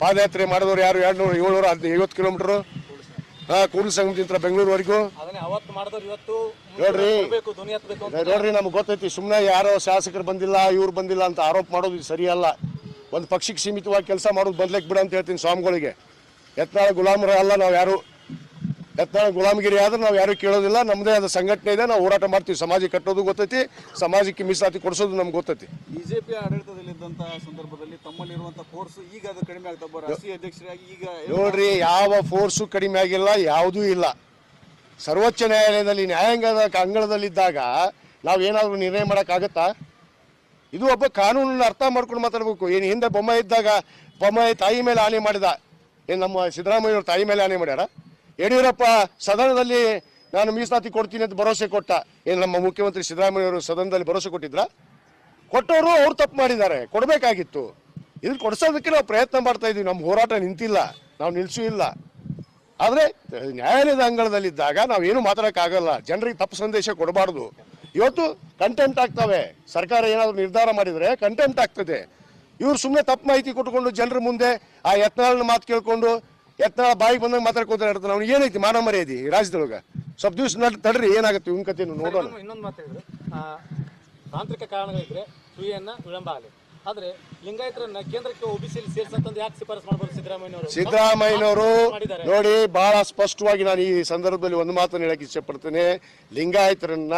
ಪಾದಯಾತ್ರೆ ಮಾಡಿದವ್ರು ಯಾರು? ಎರಡು ನೂರು ಏಳ್ನೂರ ಐವತ್ತು ಕಿಲೋಮೀಟ್ರು? ಹಾಂ ಕೂಡಲ ಸಂಗಮದಿಂದ ಬೆಂಗಳೂರುವರೆಗೂ. ನೋಡ್ರಿ. ನೋಡ್ರಿ ನಮ್ಗೆ ಗೊತ್ತೈತಿ ಸುಮ್ಮನೆ ಯಾರೋ ಶಾಸಕರು ಬಂದಿಲ್ಲ ಇವ್ರು ಬಂದಿಲ್ಲ ಅಂತ ಆರೋಪ ಮಾಡೋದು ಇದು ಸರಿಯಲ್ಲ. ಒಂದು ಪಕ್ಷಕ್ಕೆ ಸೀಮಿತವಾಗಿ ಕೆಲಸ ಮಾಡೋದು ಬದಲಕ್ಕೆ ಬಿಡ ಅಂತ ಹೇಳ್ತೀನಿ ಸ್ವಾಮಿಗಳಿಗೆ. ಯತ್ನಾಳ ಗುಲಾಮರ ಅಲ್ಲ ನಾವು ಯಾರು. ಯತ್ನಾಳ ಗುಲಾಮಗಿರಿ ಆದ್ರೆ ನಾವು ಯಾರು ಕೇಳೋದಿಲ್ಲ. ನಮ್ಮದೇ ಆದ ಸಂಘಟನೆ ಇದೆ. ನಾವು ಹೋರಾಟ ಮಾಡ್ತೀವಿ. ಸಮಾಜ ಕಟ್ಟೋದು ಗೊತ್ತೈತಿ. ಸಮಾಜಕ್ಕೆ ಮೀಸಲಾತಿ ಕೊಡಿಸೋದು ನಮ್ಗೆ ಗೊತ್ತೈತಿ. ಬಿಜೆಪಿ ಆಡಳಿತದಲ್ಲಿದ್ದಂತಹ ಸಂದರ್ಭದಲ್ಲಿ ತಮ್ಮಲ್ಲಿರುವಂತಹ ಫೋರ್ಸ್ ಈಗ ಅದು ಕಡಿಮೆ ಆಗ್ತಾ ರಾಷ್ಟ್ರೀಯ ಅಧ್ಯಕ್ಷರಾಗಿ ಈಗ ನೋಡ್ರಿ ಯಾವ ಫೋರ್ಸು ಕಡಿಮೆ ಆಗಿಲ್ಲ ಯಾವುದೂ ಇಲ್ಲ. ಸರ್ವೋಚ್ಚ ನ್ಯಾಯಾಲಯದಲ್ಲಿ ನ್ಯಾಯಾಂಗದ ಅಂಗಳದಲ್ಲಿದ್ದಾಗ ನಾವೇನಾದರೂ ನಿರ್ಣಯ ಮಾಡೋಕ್ಕಾಗತ್ತಾ ಇದು ಒಬ್ಬ ಕಾನೂನನ್ನು ಅರ್ಥ ಮಾಡ್ಕೊಂಡು ಮಾತಾಡಬೇಕು. ಏನು ಹಿಂದೆ ಬೊಮ್ಮ ಇದ್ದಾಗ ಬೊಮ್ಮಾಯಿ ತಾಯಿ ಮೇಲೆ ಆನೆ ಮಾಡಿದ. ಏನು ನಮ್ಮ ಸಿದ್ದರಾಮಯ್ಯವ್ರ ತಾಯಿ ಮೇಲೆ ಆನೆ ಮಾಡ್ಯಾರ? ಯಡಿಯೂರಪ್ಪ ಸದನದಲ್ಲಿ ನಾನು ಮೀಸಲಾತಿ ಕೊಡ್ತೀನಿ ಅಂತ ಭರವಸೆ ಕೊಟ್ಟ. ಏನು ನಮ್ಮ ಮುಖ್ಯಮಂತ್ರಿ ಸಿದ್ದರಾಮಯ್ಯವರು ಸದನದಲ್ಲಿ ಭರವಸೆ ಕೊಟ್ಟಿದ್ರ? ಕೊಟ್ಟವರು ಅವ್ರು ತಪ್ಪು ಮಾಡಿದ್ದಾರೆ. ಕೊಡಬೇಕಾಗಿತ್ತು. ಇದನ್ನ ಕೊಡಿಸೋದಕ್ಕೆ ನಾವು ಪ್ರಯತ್ನ ಮಾಡ್ತಾ ಇದೀವಿ ನಮ್ಮ ಹೋರಾಟ ನಿಂತಿಲ್ಲ. ನಾವು ನಿಲ್ಲಿಸೂ ಇಲ್ಲ. ಆದರೆ ನ್ಯಾಯಾಲಯದ ಅಂಗಳದಲ್ಲಿದ್ದಾಗ ನಾವೇನು ಮಾತಾಡೋಕ್ಕಾಗಲ್ಲ. ಜನರಿಗೆ ತಪ್ಪು ಸಂದೇಶ ಕೊಡಬಾರ್ದು. ಇವತ್ತು ಕಂಟೆಂಟ್ ಆಗ್ತವೆ. ಸರ್ಕಾರ ಏನಾದರೂ ನಿರ್ಧಾರ ಮಾಡಿದರೆ ಕಂಟೆಂಟ್ ಆಗ್ತದೆ. ಇವ್ರು ಸುಮ್ಮನೆ ತಪ್ಪು ಮಾಹಿತಿ ಕೊಟ್ಕೊಂಡು ಜನರ ಮುಂದೆ ಆ ಯತ್ನಾಳನ ಮಾತು ಕೇಳ್ಕೊಂಡು ಯತ್ನಾಳ ಬಾಯಿಗೆ ಬಂದಾಗ ಮಾತಾಡ್ಕೋತಾರೆ ಇರ್ತಾನೆ ಅವ್ನು ಏನೈತಿ ಮಾನ ಮರ್ಯಾದಿ ರಾಜ್ಯದೊಳಗ? ಸ್ವಲ್ಪ ದಿವಸ ನಡ್ ತಡ್ರಿ ಏನಾಗುತ್ತೆ ಇವ್ನ ಕಥೆ ನೋಡೋಣ. ಇನ್ನೊಂದು- ಮಾತು ಆ, ತಾಂತ್ರಿಕ ಕಾರಣಗಳಿದ್ರೆ ಕ್ರಿಯೆಯನ್ನ ವಿಳಂಬ ಆಗಲಿ. ಆದ್ರೆ ಲಿಂಗಾಯತರನ್ನ ಕೇಂದ್ರಕ್ಕೆ ಒಬಿಸಿಯಲ್ಲಿ ಸೇರ್ಸಂತಂದು ಯಾಕೆ ಶಿಫಾರಸ್ ಮಾಡಬಾರ್ದು ಸಿದ್ದರಾಮಯ್ಯನವರು? ಸಿದ್ದರಾಮಯ್ಯನವರು ನೋಡಿ ಬಹಳ ಸ್ಪಷ್ಟವಾಗಿ ನಾನು ಈ ಸಂದರ್ಭದಲ್ಲಿ ಒಂದು ಮಾತನ್ನು ಹೇಳಕ್ಕೆ ಇಷ್ಟಪಡ್ತೇನೆ. ಲಿಂಗಾಯತರನ್ನ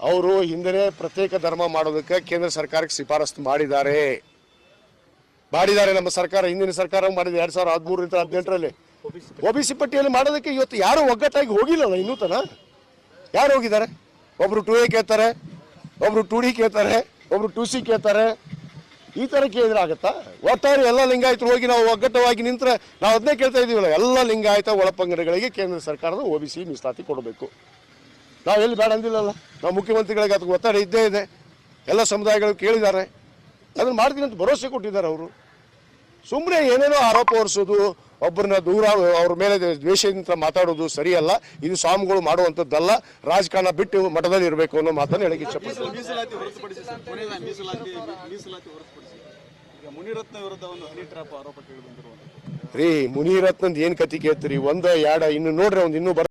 ಅವರು ಹಿಂದೆ ಪ್ರತ್ಯೇಕ ಧರ್ಮ ಮಾಡೋದಕ್ಕೆ ಕೇಂದ್ರ ಸರ್ಕಾರಕ್ಕೆ ಶಿಫಾರಸು ಮಾಡಿದ್ದಾರೆ. ಮಾಡಿದ್ದಾರೆ ನಮ್ಮ ಸರ್ಕಾರ, ಹಿಂದಿನ ಸರ್ಕಾರ ಮಾಡಿದೆ ಎರಡ್ ಸಾವಿರದ ಹದಿಮೂರರಿಂದ ಹದಿನೆಂಟರಲ್ಲಿ. ಒ ಬಿ ಸಿ ಪಟ್ಟಿಯಲ್ಲಿ ಮಾಡೋದಕ್ಕೆ ಇವತ್ತು ಯಾರು ಒಗ್ಗಟ್ಟಾಗಿ ಹೋಗಿಲ್ಲಲ್ಲ ಇನ್ನೂ ತನ ಯಾರು ಹೋಗಿದ್ದಾರೆ? ಒಬ್ರು ಟು ಎ ಕೇಳ್ತಾರೆ, ಒಬ್ರು ಟು ಡಿ ಕೇಳ್ತಾರೆ, ಒಬ್ರು ಟು ಸಿ ಕೇಳ್ತಾರೆ. ಈ ಥರ ಕೇಳಿದ್ರೆ ಆಗತ್ತಾ? ಒಟ್ಟಾರೆ ಎಲ್ಲ ಲಿಂಗಾಯತರು ಹೋಗಿ ನಾವು ಒಗ್ಗಟ್ಟವಾಗಿ ನಿಂತರೆ ನಾವು ಅದನ್ನೇ ಕೇಳ್ತಾ ಇದೀವಲ್ಲ ಎಲ್ಲ ಲಿಂಗಾಯತ ಒಳಪಂಗಡಗಳಿಗೆ ಕೇಂದ್ರ ಸರ್ಕಾರದ ಒ ಬಿ ಸಿ ಮೀಸಲಾತಿ ಕೊಡಬೇಕು. ನಾವು ಎಲ್ಲಿ ಬೇಡ ಅಂದಿಲ್ಲಲ್ಲ? ನಾವು ಮುಖ್ಯಮಂತ್ರಿಗಳಿಗೆ ಅದಕ್ಕೆ ಒತ್ತಡ ಇದ್ದೇ ಇದೆ. ಎಲ್ಲ ಸಮುದಾಯಗಳು ಕೇಳಿದ್ದಾರೆ. ಅದನ್ನು ಮಾಡ್ತೀನಿ ಅಂತ ಭರವಸೆ ಕೊಟ್ಟಿದ್ದಾರೆ ಅವರು. ಸುಮ್ಮನೆ ಏನೇನೋ ಆರೋಪ ಹೊರಿಸೋದು ಒಬ್ಬರನ್ನ ದೂರ ಅವ್ರ ಮೇಲೆ ದ್ವೇಷದಿಂದ ಮಾತಾಡೋದು ಸರಿಯಲ್ಲ. ಇದು ಸ್ವಾಮಿಗಳು ಮಾಡುವಂಥದ್ದಲ್ಲ. ರಾಜಕಾರಣ ಬಿಟ್ಟು ಮಠದಲ್ಲಿ ಇರಬೇಕು ಅನ್ನೋ ಮಾತನ್ನು ಹೇಳಕ್ಕೆ ಇಷ್ಟಪಡ್ತೀನಿ ರೀ ಮುನಿರತ್ನಂದ್ ಏನು ಕತಿ ಕೇಳ್ತೀರಿ? ಒಂದು ಎರಡು ಇನ್ನು ನೋಡ್ರಿ ಒಂದು ಇನ್ನೂ ಬರ